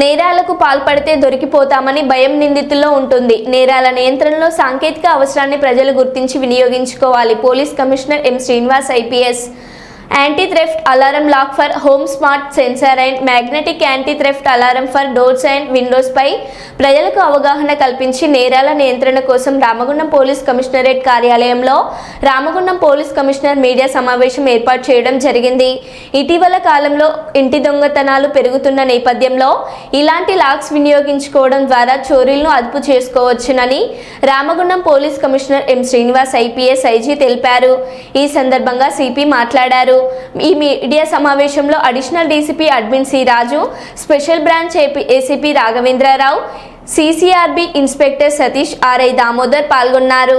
నేరాలకు పాల్పడితే దొరికిపోతామని భయం నిందితుల్లో ఉంటుంది. నేరాల నియంత్రణలో సాంకేతిక అవసరాన్ని ప్రజలు గుర్తించి వినియోగించుకోవాలి. Police commissioner M Srinivas IPS anti theft alarm lock for home smart sensor and magnetic anti theft alarm for doors and windows పై ప్రజలకు అవగాహన కల్పించి నేరాల నియంత్రణ కోసం రామగుండం పోలీస్ కమిషనరేట్ కార్యాలయంలో రామగుండం పోలీస్ కమిషనర్ మీడియా సమావేశం ఏర్పాటు చేయడం జరిగింది. ఇటీవల కాలంలో ఇంటి దొంగతనాలు పెరుగుతున్న నేపథ్యంలో ఇలాంటి లాక్స్ వినియోగించుకోవడం ద్వారా చోరీలను అదుపు చేసుకోవచ్చునని Ramagundam police commissioner M Srinivas IPS IG తెలిపారు. ఈ సందర్భంగా సిపి మాట్లాడారు. ఈ మీడియా సమావేశంలో additional DCP admin C Raju special branch ACP Raghavendrarao CCRB inspector Satish RI Damodar పాల్గొన్నారు.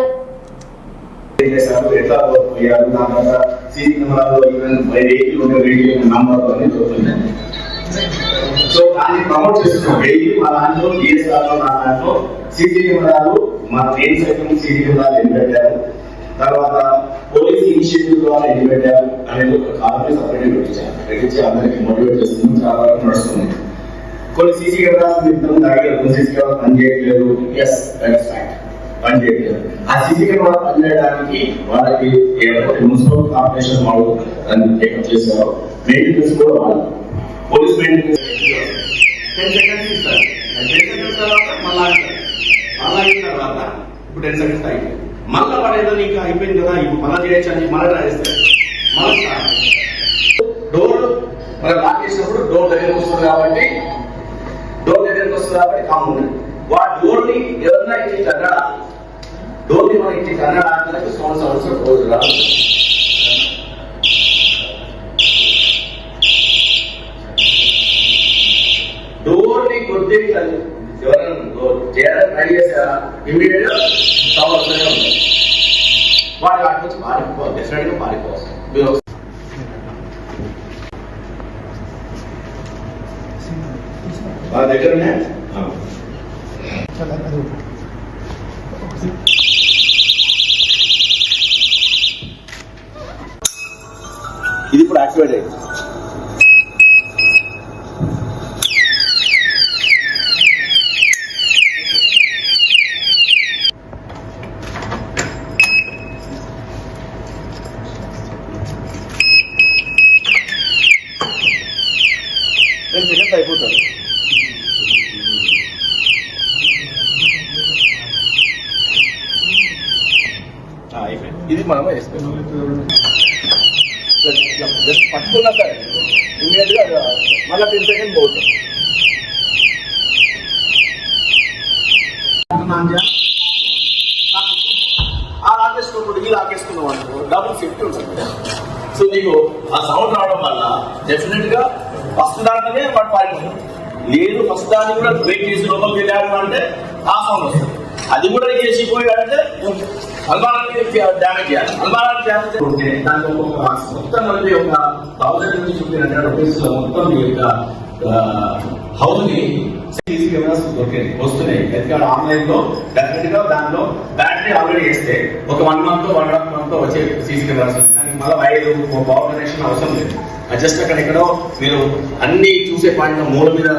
సో దాన్ని ప్రమోట్ చేస్తున్నాం డైలీ మా దాంట్లో డిఎస్ఆర్లో నా దాంట్లో సీసీ కెమెరాలు మన సైతం సీసీ కెమెరాలు ఎన్ని పెట్టారు తర్వాత పోలీస్ ఇనిషియేటివ్ ద్వారా ఎన్ని పెట్టారు అనేది అది సపరేట్ పెట్టించారు అందరికి మోటివేట్ చేస్తుంది చాలా వరకు నడుస్తుంది. కొన్ని సీసీ కెమెరాస్ మీరు దగ్గర సీసీ కెమెరా పనిచేయట్లేదు ఎస్ దట్స్ ఫ్యాక్ట్ పనిచేయట్లేదు ఆ సీసీ కెమెరా పనిచేయడానికి వాళ్ళకి ఏదైతే మున్సిపల్ కార్పొరేషన్ వాళ్ళు దాన్ని టేకప్ చేశారో. మెయింటెనెన్స్ కూడా వాళ్ళు పోలీస్ మెయింటెనెన్స్ టెన్ సెకండ్స్ ఇస్తారు. టెన్ సెకండ్స్ తర్వాత మళ్ళా మళ్ళా అయిన తర్వాత ఇప్పుడు టెన్ సెకండ్స్ అయిపోయింది మళ్ళీ వాడు ఏదో నీకు అయిపోయింది కదా ఇప్పుడు మళ్ళీ చేయొచ్చు అని మళ్ళీ ట్రై చేస్తారు డోర్ మరి లాక్ చేసినప్పుడు డోర్ దగ్గరకు వస్తుంది కాబట్టి డోర్ దగ్గరకు వస్తుంది కాబట్టి కామన్ వా డోర్ని ఎవరన్నా ఇచ్చి కన్నడ? డోర్ని మనం ఇచ్చి కన్నడ అంటే సౌండ్ సౌండ్స్ రోజు రాదు డోర్ని కొద్ది ఎవరైనా డోర్ చేయడానికి ట్రై చేశారా? ఇమీడియట్గా సౌండ్ వస్తూనే ఉంది. వాడు వాటి నుంచి పారిపోవాలి డెఫినెట్గా పారిపోవాలి మీరు వాళ్ళ దగ్గర ఇది ఇప్పుడు యాక్టివేట్ అయింది టెన్ సెకండ్స్ అయిపోతారు. ఇది మనం వేసుకోవాలి. జస్ట్ పట్టుకున్నా సరే ఇమీడియట్గా మళ్ళీ టెన్ సెకండ్ పోతుంది. ఆ లాగేసుకున్నప్పుడు ఈ లాగేసుకున్నాం అనుకో డబుల్ ఫిఫ్టీ ఉంటుంది. సో నీకు ఆ సౌండ్ రావడం వల్ల డెఫినెట్గా ఫస్ట్ దాంట్లోనే వాడు పారిపోతుంది లేదు ఫస్ట్ దాన్ని కూడా బ్రేక్ చేసి లోపలికి వెళ్ళాడు అంటే ఆ సౌండ్ వస్తుంది. అది కూడా చేసిపోయాడంటే అల్మారానికి డ్యామేజ్ చేయాలి. అల్మారాన్ని డ్యామేజ్ ఉంటే దానికి ఒక మొత్తం మనకి ఒక థౌసండ్ నుంచి ఫిఫ్టీన్ హండ్రెడ్ రూపీస్ మొత్తం మీ యొక్క హౌస్ని సీసీ కెమెరాస్ దొరికాయి వస్తున్నాయి. ఎందుకంటే ఆన్లైన్లో డెఫినెట్గా దాంట్లో బ్యాటరీ ఆల్రెడీ వేస్తే ఒక one month one and half month వచ్చే సీసీ కెమెరాస్ దానికి మళ్ళీ వైర్ పవర్ కనెక్షన్ అవసరం లేదు. జస్ట్ అక్కడ ఎక్కడో మీరు అన్ని చూసే పాయింట్ మూల మీద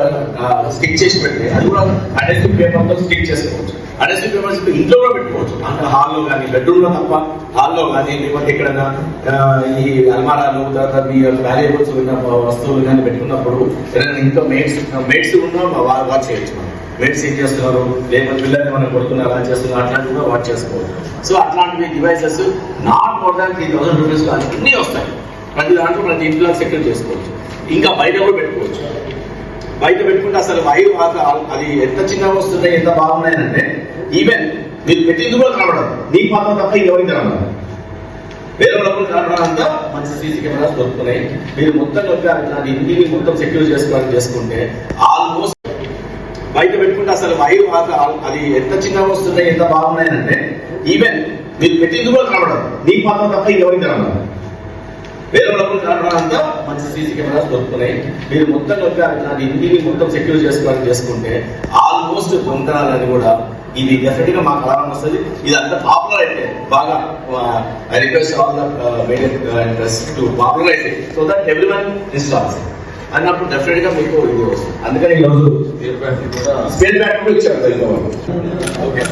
స్టిక్ చేసి పెడితే అది కూడా అడెసివ్ పేపర్తో స్టిక్ చేసుకోవచ్చు. అడెసివ్ పేపర్స్ ఇంట్లో కూడా పెట్టుకోవచ్చు. అంత హాల్లో కానీ బెడ్రూమ్లో తప్ప హాల్లో కానీ లేకపోతే ఎక్కడైనా ఈ అల్మారాలు తర్వాత మీ వాల్యుబుల్స్ ఉన్న వస్తువులు కానీ పెట్టుకున్నప్పుడు ఏదైనా ఇంట్లో మేట్స్ మేట్స్ ఉన్న వాచ్ చేయొచ్చు మనం మేట్స్ ఏం చేస్తున్నారు లేకపోతే పిల్లల్ని మనం కొడుతున్నారు అలా చేస్తున్నారు అట్లాంటివి కూడా వాచ్ చేసుకోవచ్చు. సో అట్లాంటివి devices not more than three thousand rupees అన్ని వస్తాయి. ప్రతి దాంట్లో ప్రతి ఇంట్లో సెక్యూర్ చేసుకోవచ్చు. ఇంకా బయట కూడా పెట్టుకోవచ్చు. బయట పెట్టుకుంటే అసలు వైర్ అది ఎంత చిన్నగా వస్తున్నాయి ఎంత బాగున్నాయి అంటే ఈవెన్ మీరు పెట్టింది కూడా కనబడదు. నీ పాత్ర తప్ప ఎవరికి కనబడదు. వేరే లోపల కనబడాలంతా మంచి సీసీ కెమెరాస్ దొరుకుతున్నాయి. మీరు మొత్తం యొక్క ఇంటిని మొత్తం సెక్యూర్ చేసుకోవాలని చేసుకుంటే ఆల్మోస్ట్ బయట పెట్టుకుంటే అసలు వైర్ అది ఎంత చిన్నగా వస్తున్నాయి ఎంత బాగున్నాయి అంటే ఈవెన్ మీరు పెట్టింది కూడా కనబడదు. నీకు మాత్రం తప్ప ఎవరికి కనబడదు. వేరే వాళ్ళకు కనబడాలంతా మంచి సీసీ కెమెరాస్ దొరుకుతున్నాయి. మీరు మొత్తం యొక్క అది ఇంటిని మొత్తం సెక్యూర్ చేసుకోవాలని చేసుకుంటే ఆల్మోస్ట్ దొంగతనాలని కూడా ఇది డెఫినెట్గా మాకు అలారం వస్తుంది. ఇది అంత పాపులర్ అయితే బాగా I request all the to popular అయితే so that every one installs అన్నప్పుడు డెఫినెట్గా మీకు ఇది వస్తుంది. అందుకని బ్యాటరీ కూడా స్పేర్ బ్యాక్ కూడా ఇచ్చారు. ఓకే